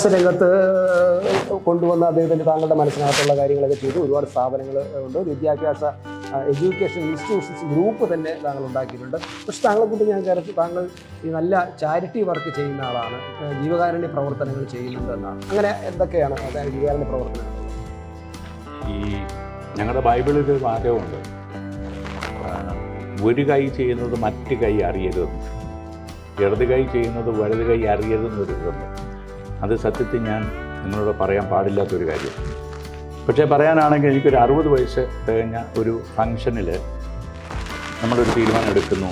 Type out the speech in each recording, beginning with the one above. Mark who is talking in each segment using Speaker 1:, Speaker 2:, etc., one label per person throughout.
Speaker 1: വിദ്യാഭ്യാസ രംഗത്ത് കൊണ്ടുവന്ന അദ്ദേഹത്തിന്റെ താങ്കളുടെ മനസ്സിനകത്തുള്ള കാര്യങ്ങളൊക്കെ ചെയ്തു. ഒരുപാട് സ്ഥാപനങ്ങൾ ഉണ്ട്. വിദ്യാഭ്യാസ എഡ്യൂക്കേഷൻ ഇൻസ്റ്റിറ്റ്യൂഷൻസ് ഗ്രൂപ്പ് തന്നെ താങ്കൾ ഉണ്ടാക്കിയിട്ടുണ്ട്. പക്ഷെ താങ്കളെ കൊണ്ട് ഞാൻ കരുതി താങ്കൾ ഈ നല്ല ചാരിറ്റി വർക്ക് ചെയ്യുന്ന ആളാണ്. ജീവകാരുണ്യ പ്രവർത്തനങ്ങൾ ചെയ്യുന്നുണ്ട് എന്നാണ്. അങ്ങനെ എന്തൊക്കെയാണ് അതായത് ജീവകാരുണ്യ പ്രവർത്തനങ്ങൾ
Speaker 2: ഈ ഞങ്ങളുടെ ബൈബിളിൽ ഒരു വാചകമുണ്ട്. ഒരു കൈ ചെയ്യുന്നത് മറ്റു കൈ അറിയരുതെന്ന്. ഇടത് കൈ ചെയ്യുന്നത് വലത് കൈ അറിയരുതെന്നൊരു ഇതുണ്ട്. അത് സത്യത്തിൽ ഞാൻ നിങ്ങളോട് പറയാൻ പാടില്ലാത്തൊരു കാര്യം. പക്ഷേ പറയാനാണെങ്കിൽ എനിക്കൊരു അറുപത് വയസ്സ് തികഞ്ഞ ഒരു ഫംഗ്ഷനിൽ നമ്മളൊരു തീരുമാനം എടുക്കുന്നു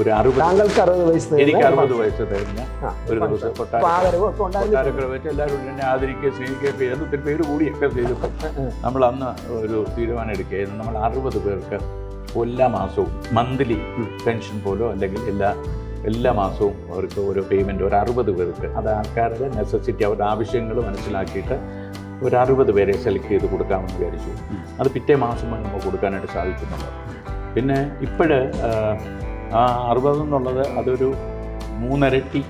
Speaker 2: ഒരു അറുപത്
Speaker 1: താങ്കൾക്ക് അറുപത് വയസ്സ്
Speaker 2: എനിക്ക് അറുപത് വയസ്സ് തികഞ്ഞ ഒരു ദിവസം കൊട്ടാരക്കര വെച്ച് എല്ലാവരും എന്നെ ആദരിക്കുകയും സ്നേഹിക്കുകയും ചെയ്ത്. ഒത്തിരി പേര് കൂടിയൊക്കെ ചെയ്തു. നമ്മൾ അന്ന് ഒരു തീരുമാനം എടുക്കുകയായിരുന്നു. നമ്മൾ അറുപത് പേർക്ക് എല്ലാ മാസവും മന്ത്ലി പെൻഷൻ പോലോ അല്ലെങ്കിൽ എല്ലാ എല്ലാ മാസവും അവർക്ക് ഒരു പേയ്മെന്റ് ഒരു അറുപത് പേർക്ക്. അത് ആൾക്കാരുടെ നെസസിറ്റി അവരുടെ ആവശ്യങ്ങൾ മനസ്സിലാക്കിയിട്ട് ഒരു അറുപത് പേരെ സെലക്ട് ചെയ്ത് കൊടുക്കാമെന്ന് വിചാരിച്ചു. അത് പിറ്റേ മാസം നമുക്ക് കൊടുക്കാനായിട്ട് സാധിക്കുന്നുണ്ട്. പിന്നെ ഇപ്പോഴ് ആ അറുപത് എന്നുള്ളത് അതൊരു മൂന്നരട്ടി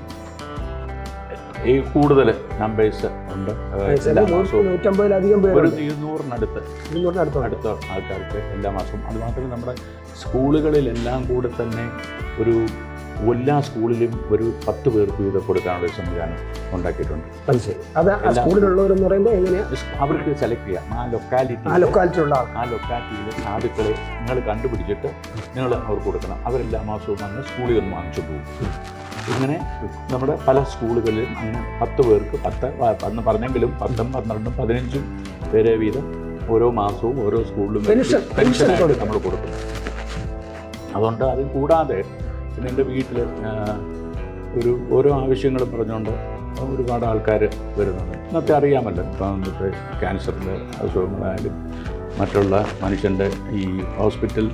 Speaker 2: ഈ കൂടുതൽ നമ്പേഴ്സ് ഉണ്ട്.
Speaker 1: നൂറ്റമ്പതിലധികം
Speaker 2: ഒരു ഇരുന്നൂറിനടുത്ത്. അടുത്ത ആൾക്കാർക്ക് എല്ലാ മാസവും. അതുമാത്രമല്ല നമ്മുടെ സ്കൂളുകളിലെല്ലാം കൂടെ തന്നെ ഒരു എല്ലാ സ്കൂളിലും ഒരു പത്ത് പേർക്ക് വീതം കൊടുക്കാനുള്ള സംവിധാനം ഉണ്ടാക്കിയിട്ടുണ്ട്.
Speaker 1: അത് സ്കൂളിലുള്ളവരെന്ന് പറയുമ്പോൾ എങ്ങനെയാണ്
Speaker 2: അവർക്ക് സെലക്ട് ചെയ്യാം. ആ ലൊക്കാലിറ്റി
Speaker 1: ആ ലൊക്കാലിറ്റിയുള്ള
Speaker 2: ആ ലൊക്കാലിറ്റിയിൽ സാധുക്കളെ നിങ്ങൾ കണ്ടുപിടിച്ചിട്ട് നിങ്ങൾ അവർക്ക് കൊടുക്കണം. അവരെല്ലാ മാസവും വന്ന് സ്കൂളിൽ നിന്ന് വാങ്ങിച്ചു പോകും ഇങ്ങനെ നമ്മുടെ പല സ്കൂളുകളിലും അങ്ങനെ പത്ത് പേർക്ക് പത്ത് അന്ന് പറഞ്ഞെങ്കിലും പത്തും പന്ത്രണ്ടും പതിനഞ്ചും പേരെ വീതം ഓരോ മാസവും ഓരോ സ്കൂളിലും
Speaker 1: പെൻഷൻ, കൊടുക്കും.
Speaker 2: നമ്മൾ കൊടുക്കുന്നു അതുകൊണ്ട് അത് കൂടാതെ പിന്നെ എന്റെ വീട്ടിൽ ഒരു ഓരോ ആവശ്യങ്ങളും പറഞ്ഞുകൊണ്ട് ഒരുപാട് ആൾക്കാർ വരുന്നുണ്ട്. ഇന്നത്തെ അറിയാമല്ലോ. ഇപ്പം ഇന്നത്തെ ക്യാൻസറിന്റെ അസുഖങ്ങളായാലും മറ്റുള്ള മനുഷ്യന്റെ ഈ ഹോസ്പിറ്റൽ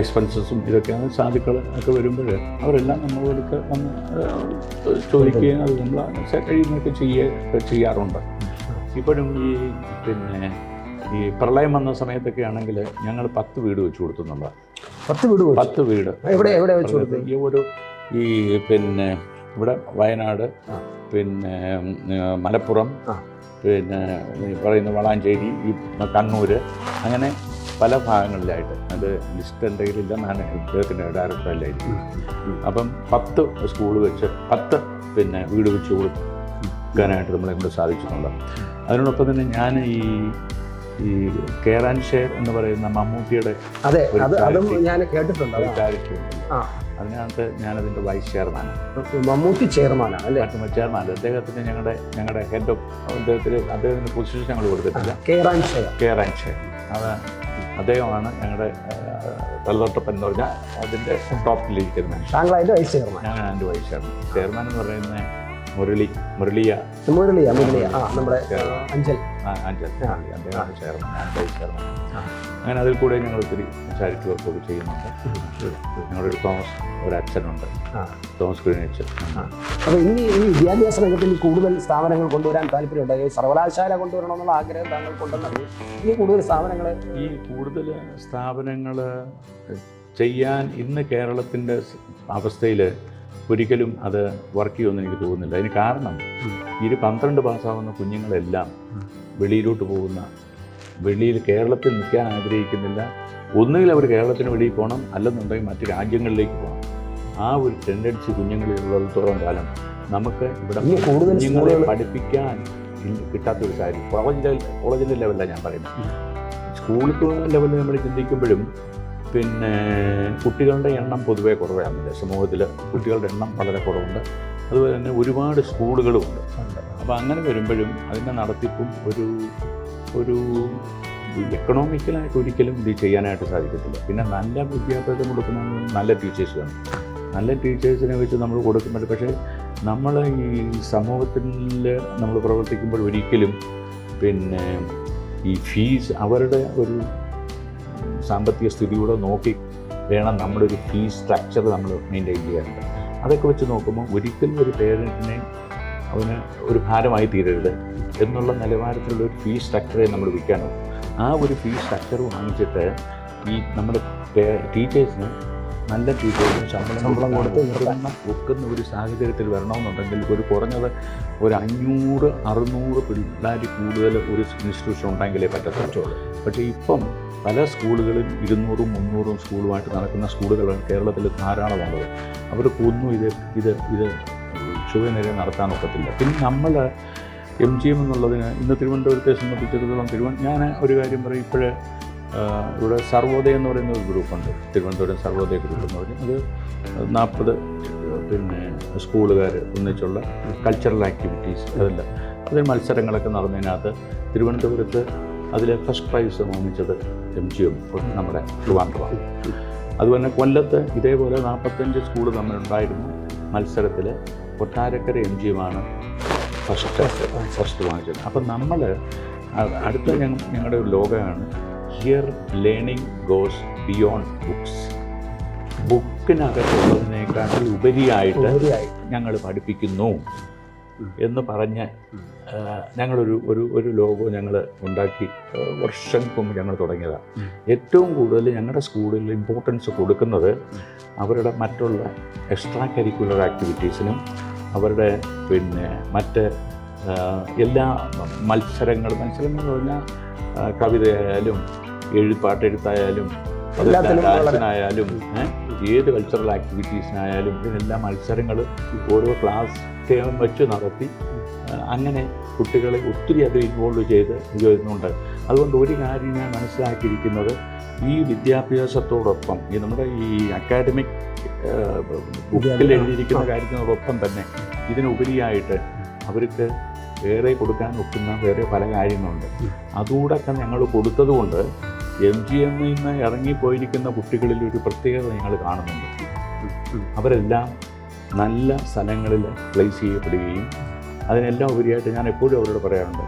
Speaker 2: എക്സ്പെൻസസും ഇതൊക്കെയാണ് സാധുക്കൾ ഒക്കെ വരുമ്പോൾ അവരെല്ലാം നമ്മളോടൊക്കെ വന്ന് ചോദിക്കുകയും അത് നമ്മൾ കഴിയുന്നൊക്കെ ചെയ്യുക ചെയ്യാറുണ്ട്. ഇപ്പോഴും ഈ പിന്നെ ഈ പ്രളയം വന്ന സമയത്തൊക്കെ ആണെങ്കിൽ ഞങ്ങൾ പത്ത് വീട് വെച്ച് കൊടുത്തുന്നുള്ള
Speaker 1: പത്ത് വീട്
Speaker 2: പത്ത് വീട്.
Speaker 1: എവിടെ എവിടെ വെച്ച് കൊടുത്തു?
Speaker 2: ഈ ഒരു ഈ പിന്നെ ഇവിടെ വയനാട് പിന്നെ മലപ്പുറം. പിന്നെ ഈ പറയുന്ന വളാഞ്ചേരി ഈ കണ്ണൂർ അങ്ങനെ പല ഭാഗങ്ങളിലായിട്ട്. അത് ലിസ്റ്റ് എന്തെങ്കിലും ഇല്ലെന്നാണ് ഇദ്ദേഹത്തിന്റെ ഡയറക്ടറല്ലായിരിക്കും അപ്പം പത്ത് സ്കൂൾ വെച്ച് പത്ത് പിന്നെ വീട് വെച്ച് കൊടുക്കാനായിട്ട് നമ്മളെ കൊണ്ട് സാധിച്ചിട്ടുണ്ട്. അതിനോടൊപ്പം തന്നെ ഞാൻ ഈ ഈ കെയർ ആൻഡ് ഷെയർ എന്ന് പറയുന്ന മമ്മൂട്ടിയുടെ
Speaker 1: അതെ അതും ഞാൻ കേട്ടിട്ടുണ്ട്.
Speaker 2: ചാരിറ്റി അതിനകത്ത് ഞാനതിന്റെ വൈസ് ചെയർമാനാണ്
Speaker 1: മമ്മൂട്ടി ചെയർമാനാണ് അല്ലേ?
Speaker 2: ചെയർമാൻ അദ്ദേഹത്തിന് ഞങ്ങളുടെ ഞങ്ങളുടെ ഹെഡ് ഓഫ് അദ്ദേഹത്തിന് അദ്ദേഹത്തിന്റെ പൊസിഷൻ ഞങ്ങൾ കൊടുത്തിട്ടില്ല.
Speaker 1: Care and share
Speaker 2: care and share അത് അദ്ദേഹമാണ് ഞങ്ങളുടെ വെള്ളോട്ടപ്പൻ എന്ന് പറഞ്ഞാൽ അതിന്റെ ടോപ്പിലിരിക്കുന്ന
Speaker 1: താങ്കൾ വൈസ് ചെയർമാൻ
Speaker 2: ഞാൻ എന്റെ വൈസ് ചെയർമാൻ ചെയർമാൻ എന്ന് പറയുന്നത് മുരളി മുരളിയ.
Speaker 1: മുരളിയ മുരളിയ. ആ നമ്മുടെ അഞ്ചൽ.
Speaker 2: അഞ്ചൽ. അദ്ദേഹമാണ് ചെയർമാൻ ഞാൻ വൈസ് ചെയർമാൻ. അങ്ങനെ അതിൽ കൂടെ ഞങ്ങൾ ഒത്തിരി ചാരിറ്റി വർക്കൊക്കെ ചെയ്യുന്നുണ്ട്. ഞങ്ങളുടെ ഒരു തോമസ് ഒരു അച്ഛനുണ്ട്. തോമസ് കുഴിനച്ച്
Speaker 1: അപ്പോൾ ഇനി ഈ വിദ്യാഭ്യാസ രംഗത്ത് ഇനി കൂടുതൽ സ്ഥാപനങ്ങൾ കൊണ്ടുവരാൻ താല്പര്യമുണ്ട്? ഈ സർവകലാശാല കൊണ്ടുവരണമെന്നുള്ള ആഗ്രഹം താങ്കൾക്കുണ്ടെന്നറിയും ഇനി കൂടുതൽ സ്ഥാപനങ്ങൾ
Speaker 2: ഈ കൂടുതൽ സ്ഥാപനങ്ങൾ ചെയ്യാൻ ഇന്ന് കേരളത്തിന്റെ അവസ്ഥയിൽ ഒരിക്കലും അത് വർക്ക് ചെയ്യുമെന്ന് എനിക്ക് തോന്നുന്നില്ല. അതിന് കാരണം ഈ പന്ത്രണ്ട് പാസ്സാവുന്ന കുഞ്ഞുങ്ങളെല്ലാം വെളിയിലോട്ട് പോകുന്ന വെളിയിൽ കേരളത്തിൽ നിൽക്കാൻ ആഗ്രഹിക്കുന്നില്ല. ഒന്നുകിൽ അവർ കേരളത്തിന് വെളിയിൽ പോകണം അല്ലെന്നുണ്ടെങ്കിൽ മറ്റ് രാജ്യങ്ങളിലേക്ക് പോകണം. ആ ഒരു ടെൻഡൻസി കുഞ്ഞുങ്ങളിലുള്ളിടത്തോളം കാലം. നമുക്ക് ഇവിടെ കുഞ്ഞുങ്ങളെ പഠിപ്പിക്കാൻ കിട്ടാത്തൊരു കാര്യം കോളേജ് കോളേജിന്റെ ലെവലിലാണ് ഞാൻ പറയുന്നത്. സ്കൂൾ ലെവലിൽ നമ്മൾ ചിന്തിക്കുമ്പോഴും പിന്നെ കുട്ടികളുടെ എണ്ണം പൊതുവേ കുറവാണ് സമൂഹത്തിൽ കുട്ടികളുടെ എണ്ണം വളരെ കുറവുണ്ട്. അതുപോലെ തന്നെ ഒരുപാട് സ്കൂളുകളുമുണ്ട് അപ്പോൾ അങ്ങനെ വരുമ്പോഴും അതിന്റെ നടത്തിപ്പും ഒരു ഒരു എക്കണോമിക്കലായിട്ട് ഒരിക്കലും ഇത് ചെയ്യാനായിട്ട് സാധിക്കത്തില്ല. പിന്നെ നല്ല വിദ്യാഭ്യാസം കൊടുക്കുന്ന നല്ല ടീച്ചേഴ്സ് വേണം. നല്ല ടീച്ചേഴ്സിനെ വെച്ച് നമ്മൾ കൊടുക്കുമ്പോൾ പക്ഷേ നമ്മൾ ഈ സമൂഹത്തിൽ നമ്മൾ പ്രവർത്തിക്കുമ്പോൾ ഒരിക്കലും പിന്നെ ഈ ഫീസ് അവരുടെ ഒരു സാമ്പത്തിക സ്ഥിതിയോടെ നോക്കി വേണം നമ്മുടെ ഒരു ഫീ സ്ട്രക്ചർ നമ്മൾ മെയിന്റെയിൻ ചെയ്യാറുണ്ട് അതൊക്കെ വെച്ച് നോക്കുമ്പോൾ ഒരിക്കലും ഒരു പേരന്റിനെ അവന് ഒരു ഭാരമായി തീരരുത് എന്നുള്ള നിലവാരത്തിലുള്ള ഒരു ഫീ സ്ട്രക്ചറെ നമ്മൾ വിൽക്കാനോ ആ ഒരു ഫീ സ്ട്രക്ചർ വാങ്ങിച്ചിട്ട് ഈ നമ്മുടെ ടീച്ചേഴ്സിന് നല്ല ടീച്ചേഴ്സിന് ശമ്പളം
Speaker 1: ശമ്പളം കൊടുത്ത്
Speaker 2: നിർവഹണം ഒക്കുന്ന ഒരു സാഹചര്യത്തിൽ വരണമെന്നുണ്ടെങ്കിൽ ഒരു കുറഞ്ഞത് ഒരു അഞ്ഞൂറ് അറുന്നൂറ് പിള്ളേർ കൂടുതൽ ഒരു ഇൻസ്റ്റിറ്റ്യൂഷൻ ഉണ്ടെങ്കിലേ പറ്റത്തുള്ളൂ. പക്ഷേ ഇപ്പം പല സ്കൂളുകളും ഇരുന്നൂറും മുന്നൂറും സ്കൂളുമായിട്ട് നടക്കുന്ന സ്കൂളുകളാണ് കേരളത്തിൽ ധാരാളമുള്ളത് അവർ അവർക്കൊന്നും ഇത് ഇത് ഇത് ചുവനേരെ നടത്താൻ ഒക്കത്തില്ല. പിന്നെ നമ്മൾ എം ജി എം എന്നുള്ളതിന് ഇന്ന് തിരുവനന്തപുരത്തെ സംബന്ധിച്ചിടത്തോളം തിരുവ ഞാൻ ഒരു കാര്യം പറയും ഇപ്പോഴേ ഇവിടെ സർവോദയം എന്ന് പറയുന്ന ഒരു ഗ്രൂപ്പുണ്ട്. തിരുവനന്തപുരം സർവോദയ ഗ്രൂപ്പ് എന്ന് പറഞ്ഞാൽ അത് നാൽപ്പത് പിന്നെ സ്കൂളുകാർ ഒന്നിച്ചുള്ള കൾച്ചറൽ ആക്ടിവിറ്റീസ് അതെല്ലാം. അതിൽ മത്സരങ്ങളൊക്കെ നടന്നതിനകത്ത് തിരുവനന്തപുരത്ത് അതിലെ ഫസ്റ്റ് പ്രൈസ് വാങ്ങിച്ചത് എം ജി എം നമ്മുടെ ട്രിവാൻഡ്രമാണ് അതുപോലെ കൊല്ലത്ത് ഇതേപോലെ നാൽപ്പത്തഞ്ച് സ്കൂൾ തമ്മിലുണ്ടായിരുന്നു. മത്സരത്തിൽ കൊട്ടാരക്കര എം ജി എമ്മാണ് ഫസ്റ്റ് ഫസ്റ്റ് വാങ്ങിച്ചത്. അപ്പം നമ്മൾ അടുത്ത ഞങ്ങ ഞങ്ങളുടെ ഒരു ലോകമാണ് here learning goes beyond books ബുക്കിനകത്തുള്ളതിനേക്കാൾ ഉപരിയായിട്ട്
Speaker 1: ഉപരിയായി
Speaker 2: ഞങ്ങൾ പഠിപ്പിക്കുന്നു. എന്ന് പറഞ്ഞ് ഞങ്ങളൊരു ഒരു ഒരു ലോഗോ ഞങ്ങൾ ഉണ്ടാക്കി വർഷങ്ങൾക്ക് മുമ്പ് ഞങ്ങൾ തുടങ്ങിയതാണ് ഏറ്റവും കൂടുതൽ ഞങ്ങളുടെ സ്കൂളിൽ ഇമ്പോർട്ടൻസ് കൊടുക്കുന്നത് അവരുടെ മറ്റുള്ള എക്സ്ട്രാ കരിക്കുലർ ആക്ടിവിറ്റീസിനും അവരുടെ പിന്നെ മറ്റ് എല്ലാ മത്സരങ്ങൾ മത്സരങ്ങൾ എന്ന് പറഞ്ഞാൽ കവിതയായാലും എഴുപാട്ടെഴുത്തായാലും
Speaker 1: എല്ലാത്തിലും
Speaker 2: ഡാൻസിനായാലും ഏത് കൾച്ചറൽ ആക്ടിവിറ്റീസിനായാലും ഇതിനെല്ലാം മത്സരങ്ങൾ ഓരോ ക്ലാസ് ടേം വെച്ച് നടത്തി അങ്ങനെ കുട്ടികളെ ഒത്തിരി അത് ഇൻവോൾവ് ചെയ്ത് ചെയ്യുന്നുണ്ട്. അതുകൊണ്ട് ഒരു കാര്യം ഞാൻ മനസ്സിലാക്കിയിരിക്കുന്നത് ഈ വിദ്യാഭ്യാസത്തോടൊപ്പം ഈ നമ്മുടെ ഈ അക്കാഡമിക് ബുക്കിൽ എഴുതിയിരിക്കുന്ന കാര്യത്തിനോടൊപ്പം തന്നെ ഇതിനുപരിയായിട്ട് അവർക്ക് വേറെ കൊടുക്കാൻ ഒക്കുന്ന വേറെ പല കാര്യങ്ങളുണ്ട്. അതുകൂടൊക്കെ ഞങ്ങൾ കൊടുത്തതുകൊണ്ട് എം ജി എമ്മിൽ നിന്ന് ഇറങ്ങിപ്പോയിരിക്കുന്ന കുട്ടികളിൽ ഒരു പ്രത്യേകത ഞങ്ങൾ കാണുന്നുണ്ട്. അവരെല്ലാം നല്ല സ്ഥലങ്ങളിൽ പ്ലേസ് ചെയ്യപ്പെടുകയും അതിനെല്ലാം ഉപരിയായിട്ട് ഞാൻ എപ്പോഴും അവരോട് പറയാറുണ്ട്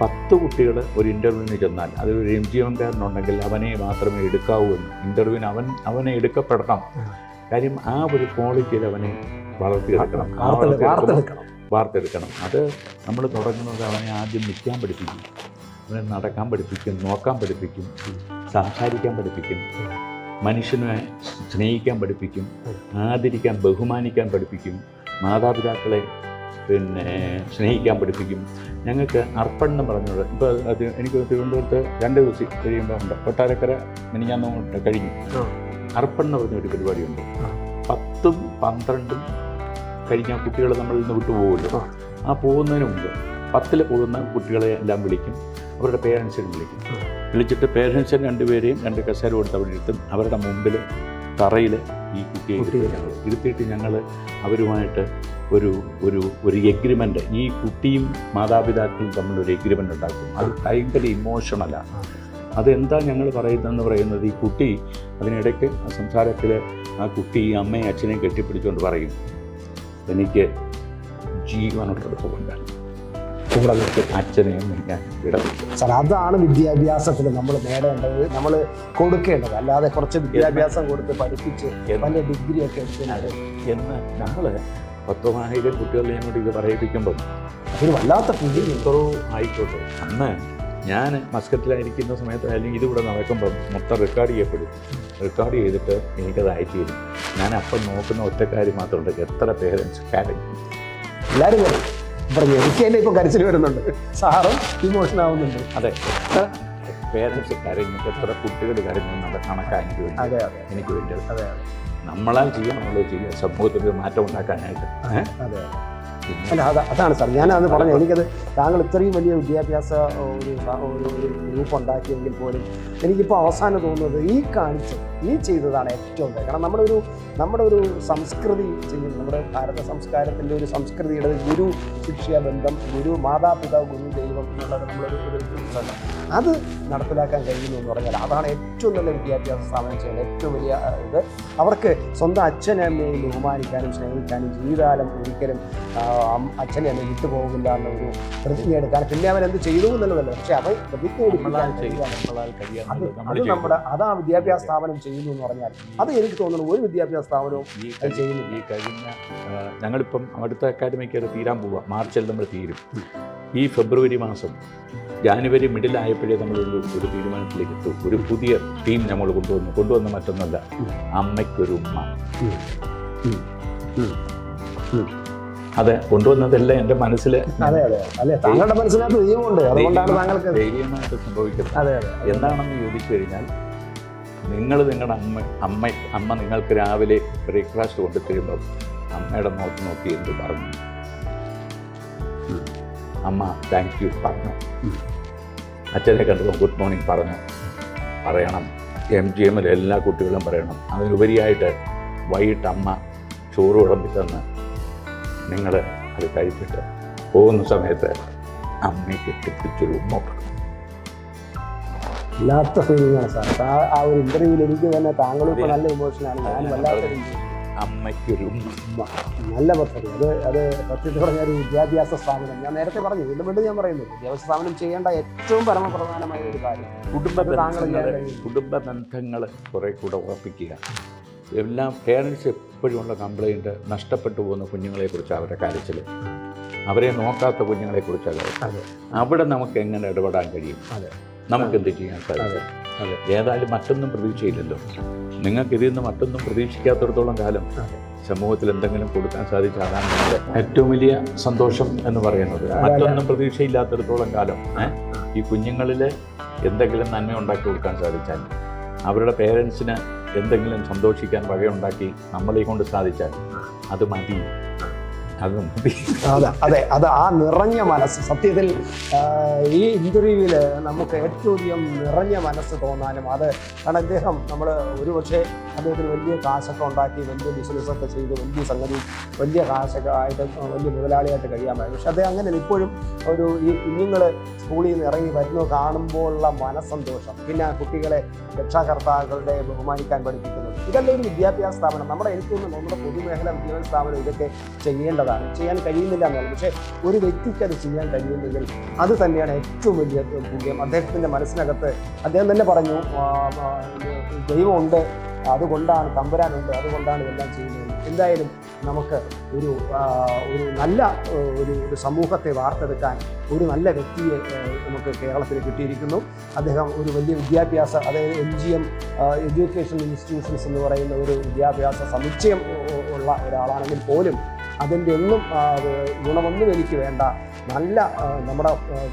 Speaker 2: പത്ത് കുട്ടികൾ ഒരു ഇന്റർവ്യൂവിന് ചെന്നാൽ അതൊരു എം ജി എംകാരനുണ്ടെങ്കിൽ അവനെ മാത്രമേ എടുക്കാവൂ എന്ന്. ഇന്റർവ്യൂവിന് അവൻ അവനെ എടുക്കപ്പെടണം. കാര്യം ആ ഒരു ക്വാളിറ്റിയിൽ അവനെ വളർത്തിയെടുക്കണം.
Speaker 1: വാർത്തെടുക്കണം
Speaker 2: വാർത്തെടുക്കണം അത് നമ്മൾ തുടങ്ങുന്നത് അവനെ ആദ്യം നിൽക്കാൻ പഠിപ്പിക്കും. അവനെ നടക്കാൻ പഠിപ്പിക്കും നോക്കാൻ പഠിപ്പിക്കും സംസാരിക്കാൻ പഠിപ്പിക്കും മനുഷ്യനെ സ്നേഹിക്കാൻ പഠിപ്പിക്കും ആദരിക്കാൻ ബഹുമാനിക്കാൻ പഠിപ്പിക്കും മാതാപിതാക്കളെ പിന്നെ സ്നേഹിക്കാൻ പഠിപ്പിക്കും. ഞങ്ങൾക്ക് അർപ്പൺ എന്ന് പറഞ്ഞത് ഇപ്പോൾ അത് എനിക്ക് തിരുവനന്തപുരത്ത് രണ്ട് ദിവസം കഴിയുമ്പോൾ ഉണ്ട്. കൊട്ടാരക്കര മിനിഞ്ഞാന്ന് കഴിഞ്ഞു.
Speaker 1: അർപ്പണം
Speaker 2: അർപ്പൺ എന്ന് പറഞ്ഞ ഒരു പരിപാടിയുണ്ട്. പത്തും പന്ത്രണ്ടും കഴിഞ്ഞാൽ കുട്ടികൾ നമ്മളിൽ നിന്ന് വിട്ടുപോകുമല്ലോ.
Speaker 1: ആ.
Speaker 2: ആ പോകുന്നതിന് മുമ്പ് പത്തിൽ പോകുന്ന കുട്ടികളെ എല്ലാം വിളിക്കും. അവരുടെ പേരൻസിനെ വിളിക്കും. വിളിച്ചിട്ട് പേരൻസിന് രണ്ടുപേരെയും രണ്ട് കസേര കൊടുത്ത് അവിടെ ഇരുത്തും അവരുടെ മുമ്പിൽ തറയിൽ ഈ കുട്ടിയെ
Speaker 1: കുട്ടിയെ.
Speaker 2: ഇരുത്തും ഞങ്ങൾ ഇരുത്തിയിട്ട് ഞങ്ങൾ അവരുമായിട്ട് ഒരു ഒരു ഒരു എഗ്രിമെന്റ് ഈ കുട്ടിയും മാതാപിതാക്കളും തമ്മിൽ ഒരു എഗ്രിമെന്റ് ഉണ്ടാക്കും. അത് ഭയങ്കര ഇമോഷണലാണ് അതെന്താ ഞങ്ങൾ പറയുന്നതെന്ന് പറയുന്നത്? ഈ കുട്ടി അതിനിടയ്ക്ക് ആ സംസാരത്തിൽ ആ കുട്ടി ഈ അമ്മയും അച്ഛനെയും കെട്ടിപ്പിടിച്ചുകൊണ്ട് പറയും എനിക്ക് ജീവനുള്ളടത്തുകൊണ്ട്
Speaker 1: കൂടെ നിൽക്കും
Speaker 2: അച്ഛനെയും ഞാൻ വിടവില്ല
Speaker 1: സാർ അതാണ് വിദ്യാഭ്യാസത്തിൽ നമ്മൾ നേടേണ്ടത് നമ്മൾ കൊടുക്കേണ്ടത്. അല്ലാതെ കുറച്ച് വിദ്യാഭ്യാസം കൊടുത്ത് പഠിപ്പിച്ച് വലിയ ഡിഗ്രി ഒക്കെ
Speaker 2: എന്ന് ഞങ്ങൾ പത്തുമായിരം കുട്ടികളെ കൂടി ഇത് പറയിപ്പിക്കുമ്പം
Speaker 1: അതൊരു വല്ലാത്ത ഫീലിംഗ്
Speaker 2: എന്തോ ആയിക്കോട്ടെ. അന്ന് ഞാൻ മസ്കറ്റിലായിരിക്കുന്ന സമയത്ത് അല്ലെങ്കിൽ ഇതിവിടെ നടക്കുമ്പം മൊത്തം റെക്കോർഡ് ചെയ്യപ്പെടും. റെക്കോർഡ് ചെയ്തിട്ട് എനിക്കത് അയച്ചു തരും. ഞാൻ അപ്പം നോക്കുന്ന ഒറ്റക്കാരി മാത്രമുണ്ട്. എത്ര പേരൻസ് കരഞ്ഞു
Speaker 1: എല്ലാവരും വരും. പറഞ്ഞു എനിക്ക് തന്നെ ഇപ്പൊ കരച്ചിൽ വരുന്നുണ്ട്. സാറും ഇമോഷൻ ആവുന്നുണ്ട്.
Speaker 2: അതെ. പേരൻസ് കരഞ്ഞു എത്ര കുട്ടികൾ കരഞ്ഞു എന്നുള്ള കണക്കാണ് എനിക്ക് വേണ്ടി
Speaker 1: അതെ അതെ.
Speaker 2: എനിക്ക് വേണ്ടത്
Speaker 1: അതെ
Speaker 2: നമ്മളാൽ ചെയ്യാനുള്ളത് ചെയ്യുക സമൂഹത്തിൽ മാറ്റം ഉണ്ടാക്കാനായിട്ട്.
Speaker 1: അതെ
Speaker 2: അതെ.
Speaker 1: അല്ല അത് അതാണ് സാർ ഞാനത് പറഞ്ഞത് എനിക്കത് താങ്കൾ ഇത്രയും വലിയ വിദ്യാഭ്യാസ ഒരു ഒരു ഗ്രൂപ്പ് ഉണ്ടാക്കിയെങ്കിൽ പോലും എനിക്കിപ്പോൾ അവസാനം തോന്നുന്നത് ഈ കാണിച്ചത് ഈ ചെയ്തതാണ് ഏറ്റവും വലുത്. കാരണം നമ്മുടെ ഒരു നമ്മുടെ ഒരു സംസ്കൃതി ചെയ്യുന്നത് നമ്മുടെ ഭാരത സംസ്കാരത്തിന്റെ ഒരു സംസ്കൃതിയുടെ ഗുരു ശിക്ഷ ബന്ധം ഗുരു മാതാപിതാവ് ഗുരു ദൈവം എന്നുള്ളത് നമ്മളൊരു ഒരു ഇതുണ്ടല്ലോ. അത് നടപ്പിലാക്കാൻ കഴിയുന്നു എന്ന് പറഞ്ഞാൽ അതാണ് ഏറ്റവും നല്ല വിദ്യാഭ്യാസ സ്ഥാപനം ചെയ്യുന്നത് ഏറ്റവും വലിയ ഇത്. അവർക്ക് സ്വന്തം അച്ഛനെ അമ്മയെ ബഹുമാനിക്കാനും സ്നേഹിക്കാനും ജീവിതകാലം ഒരിക്കലും അച്ഛനെ അമ്മ വിട്ടുപോകില്ല എന്നൊരു പ്രതിജ്ഞ എടുക്കാൻ പിന്നെ അവൻ എന്ത് ചെയ്തു എന്നുള്ളതല്ല. പക്ഷെ അവൻ പ്രതിജ്ഞ അത്. നമ്മുടെ അത് ആ വിദ്യാഭ്യാസ സ്ഥാപനം ചെയ്യുന്നു എന്ന് പറഞ്ഞാൽ അത് എനിക്ക് തോന്നുന്നു ഒരു വിദ്യാഭ്യാസ സ്ഥാപനവും ചെയ്യുന്നു
Speaker 2: ഈ കഴിഞ്ഞ ഞങ്ങളിപ്പം അടുത്ത അക്കാഡമിക്ക് തീരാൻ പോവുക മാർച്ചിൽ നമ്മൾ തീരും. ഈ ഫെബ്രുവരി മാസം ജാനുവരി മിഡിലായപ്പോഴേ നമ്മളൊരു ഒരു തീരുമാനത്തിലേക്ക് എത്തും ഒരു പുതിയ ടീം നമ്മൾ കൊണ്ടുവന്നു. കൊണ്ടുവന്ന മറ്റൊന്നല്ല അമ്മയ്ക്കൊരു ഉമ്മ. അതെ കൊണ്ടുവന്നതെല്ലാം എന്റെ മനസ്സിൽ
Speaker 1: താങ്കളുടെ മനസ്സിനകത്ത് ദൈവമുണ്ട്. അതുകൊണ്ടാണ് താങ്കൾക്ക്
Speaker 2: ധൈര്യമായിട്ട് സംഭവിക്കുന്നത്.
Speaker 1: അതെ അതെ
Speaker 2: എന്താണെന്ന് ചോദിച്ചു കഴിഞ്ഞാൽ നിങ്ങൾ നിങ്ങളുടെ അമ്മ അമ്മ അമ്മ നിങ്ങൾക്ക് രാവിലെ ബ്രേക്ക്ഫാസ്റ്റ് കൊണ്ടു തരുമ്പോൾ അമ്മയുടെ നോക്കി നോക്കി എന്ത് പറഞ്ഞു. അമ്മ താങ്ക് യു പറഞ്ഞു. അച്ഛനെ കണ്ടപ്പോൾ ഗുഡ് മോർണിംഗ് പറഞ്ഞു. പറയണം. എം ജി എമ്മിൽ എല്ലാ കുട്ടികളും പറയണം. അതിനുപരിയായിട്ട് വൈകിട്ട് അമ്മ ചോറ് വിളമ്പി തന്ന് നിങ്ങൾ അത് കഴിച്ചിട്ട് പോകുന്ന സമയത്ത് അമ്മയ്ക്ക് കെട്ടിപ്പിച്ചൊരു ഉമ്മ
Speaker 1: വല്ലാത്ത ഫീലിംഗ് ആണ് സാർ ആ ഒരു ഇന്റർവ്യൂവിൽ എനിക്ക് തന്നെ താങ്കളും നല്ല ഇമോഷനാണ് ഞാൻ വല്ലാത്ത
Speaker 2: അമ്മയ്ക്കൊരു.
Speaker 1: നല്ല പദ്ധതി. അത് അത് സത്യത്തിൽ പറഞ്ഞ ഒരു വിദ്യാഭ്യാസ സ്ഥാപനം. ഞാൻ നേരത്തെ പറഞ്ഞു വീണ്ടും വീണ്ടും ഞാൻ പറയുന്നു വിദ്യാഭ്യാസ സ്ഥാപനം ചെയ്യേണ്ട ഏറ്റവും പരമപ്രധാനമായ ഒരു കാര്യം.
Speaker 2: കുടുംബ. കുടുംബ ബന്ധങ്ങൾ കുറെ കൂടെ ഉറപ്പിക്കുക. എല്ലാം പേരൻസ് എപ്പോഴുമുള്ള കംപ്ലൈന്റ് നഷ്ടപ്പെട്ടു പോകുന്ന കുഞ്ഞുങ്ങളെക്കുറിച്ച് അവരുടെ കാര്യത്തിൽ അവരെ നോക്കാത്ത കുഞ്ഞുങ്ങളെക്കുറിച്ച്
Speaker 1: അതെ.
Speaker 2: അവിടെ നമുക്ക് എങ്ങനെ ഇടപെടാൻ കഴിയും?
Speaker 1: അതെ.
Speaker 2: നമുക്ക് എന്ത് ചെയ്യാൻ സാധിക്കും?
Speaker 1: അതെ.
Speaker 2: ഏതായാലും മറ്റൊന്നും പ്രതീക്ഷയില്ലല്ലോ. നിങ്ങൾക്ക് ഇതിൽ നിന്ന് മറ്റൊന്നും പ്രതീക്ഷിക്കാത്തടത്തോളം കാലം സമൂഹത്തിൽ എന്തെങ്കിലും കൊടുക്കാൻ സാധിച്ചാൽ അതാണ് ഏറ്റവും വലിയ സന്തോഷം എന്ന് പറയുന്നത്. മറ്റൊന്നും പ്രതീക്ഷയില്ലാത്തടത്തോളം കാലം ഈ കുഞ്ഞുങ്ങളിൽ എന്തെങ്കിലും നന്മ ഉണ്ടാക്കി കൊടുക്കാൻ സാധിച്ചാൽ അവരുടെ പേരൻസിന് എന്തെങ്കിലും സന്തോഷിക്കാൻ വകയുണ്ടാക്കി നമ്മളെ കൊണ്ട് സാധിച്ചാൽ അത് മതി. അത്
Speaker 1: അതെ അതെ അത് ആ നിറഞ്ഞ മനസ്സ് സത്യത്തിൽ ഈ ഇന്റർവ്യൂവിൽ നമുക്ക് ഏറ്റവും അധികം നിറഞ്ഞ മനസ്സ് തോന്നാനും അത് കാരണം അദ്ദേഹം നമ്മൾ ഒരുപക്ഷെ അദ്ദേഹത്തിന് വലിയ കാശൊക്കെ ഉണ്ടാക്കി വലിയ ബിസിനസ്സൊക്കെ ചെയ്ത് വലിയ സംഗതി വലിയ കാശൊക്കെ ആയിട്ട് വലിയ മുതലാളിയായിട്ട് കഴിയാമായിരുന്നു. പക്ഷെ അദ്ദേഹം അങ്ങനെ ഇപ്പോഴും ഒരു ഈ കുഞ്ഞുങ്ങൾ സ്കൂളിൽ നിന്ന് ഇറങ്ങി വരുന്നത് കാണുമ്പോഴുള്ള മനസ്സന്തോഷം. പിന്നെ കുട്ടികളെ രക്ഷാകർത്താക്കളുടെ ബഹുമാനിക്കാൻ പഠിപ്പിക്കുന്നത്. ഇതെല്ലാം ഒരു വിദ്യാഭ്യാസ സ്ഥാപനം. നമ്മുടെ എനിക്ക് തോന്നുന്നു നമ്മുടെ പൊതുമേഖല വിദ്യാഭ്യാസ സ്ഥാപനം ഇതൊക്കെ ചെയ്യേണ്ടതാണ്. ചെയ്യാൻ കഴിയുന്നില്ല എന്നാണ് പക്ഷേ ഒരു വ്യക്തിക്ക് അത് ചെയ്യാൻ കഴിയുന്നെങ്കിൽ അത് തന്നെയാണ് ഏറ്റവും വലിയ പുണ്യം അദ്ദേഹത്തിന്റെ മനസ്സിനകത്ത് അദ്ദേഹം തന്നെ പറഞ്ഞു ദൈവമുണ്ട് അതുകൊണ്ടാണ് തമ്പുരാനുണ്ട് അതുകൊണ്ടാണ് ഇതെല്ലാം ചെയ്യുന്നത്. എന്തായാലും നമുക്ക് ഒരു ഒരു നല്ല ഒരു ഒരു സമൂഹത്തെ വാർത്തെടുക്കാൻ ഒരു നല്ല വ്യക്തിയെ നമുക്ക് കേരളത്തിൽ കിട്ടിയിരിക്കുന്നു. അദ്ദേഹം ഒരു വലിയ വിദ്യാഭ്യാസ അതായത് M G M education institutions എന്ന് പറയുന്ന ഒരു വിദ്യാഭ്യാസ സമുച്ചയം ഉള്ള ഒരാളാണെങ്കിൽ പോലും അതിന്റെ ഒന്നും ഗുണമൊന്നും എനിക്ക് വേണ്ട. നല്ല നമ്മുടെ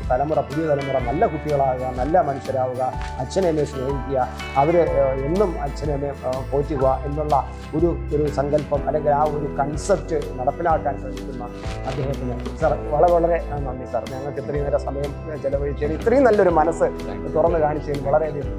Speaker 1: തലമുറ പുതിയ തലമുറ നല്ല കുട്ടികളാകുക നല്ല മനുഷ്യരാവുക അച്ഛനെയമ്മയെ സ്നേഹിക്കുക അവരെ ആ, എന്നും അച്ഛനെയമ്മയെ പോറ്റുക എന്നുള്ള ഒരു ഒരു സങ്കല്പം അല്ലെങ്കിൽ ആ ഒരു കൺസെപ്റ്റ് നടപ്പിലാക്കാൻ ശ്രമിക്കുന്ന അദ്ദേഹത്തിന്. സാർ വളരെ വളരെ നന്ദി സാർ. ഞങ്ങൾക്ക് ഇത്രയും നേരം സമയം ചെലവഴിച്ചതിന് ഇത്രയും നല്ലൊരു മനസ്സ് തുറന്ന് കാണിച്ചതിന് വളരെയധികം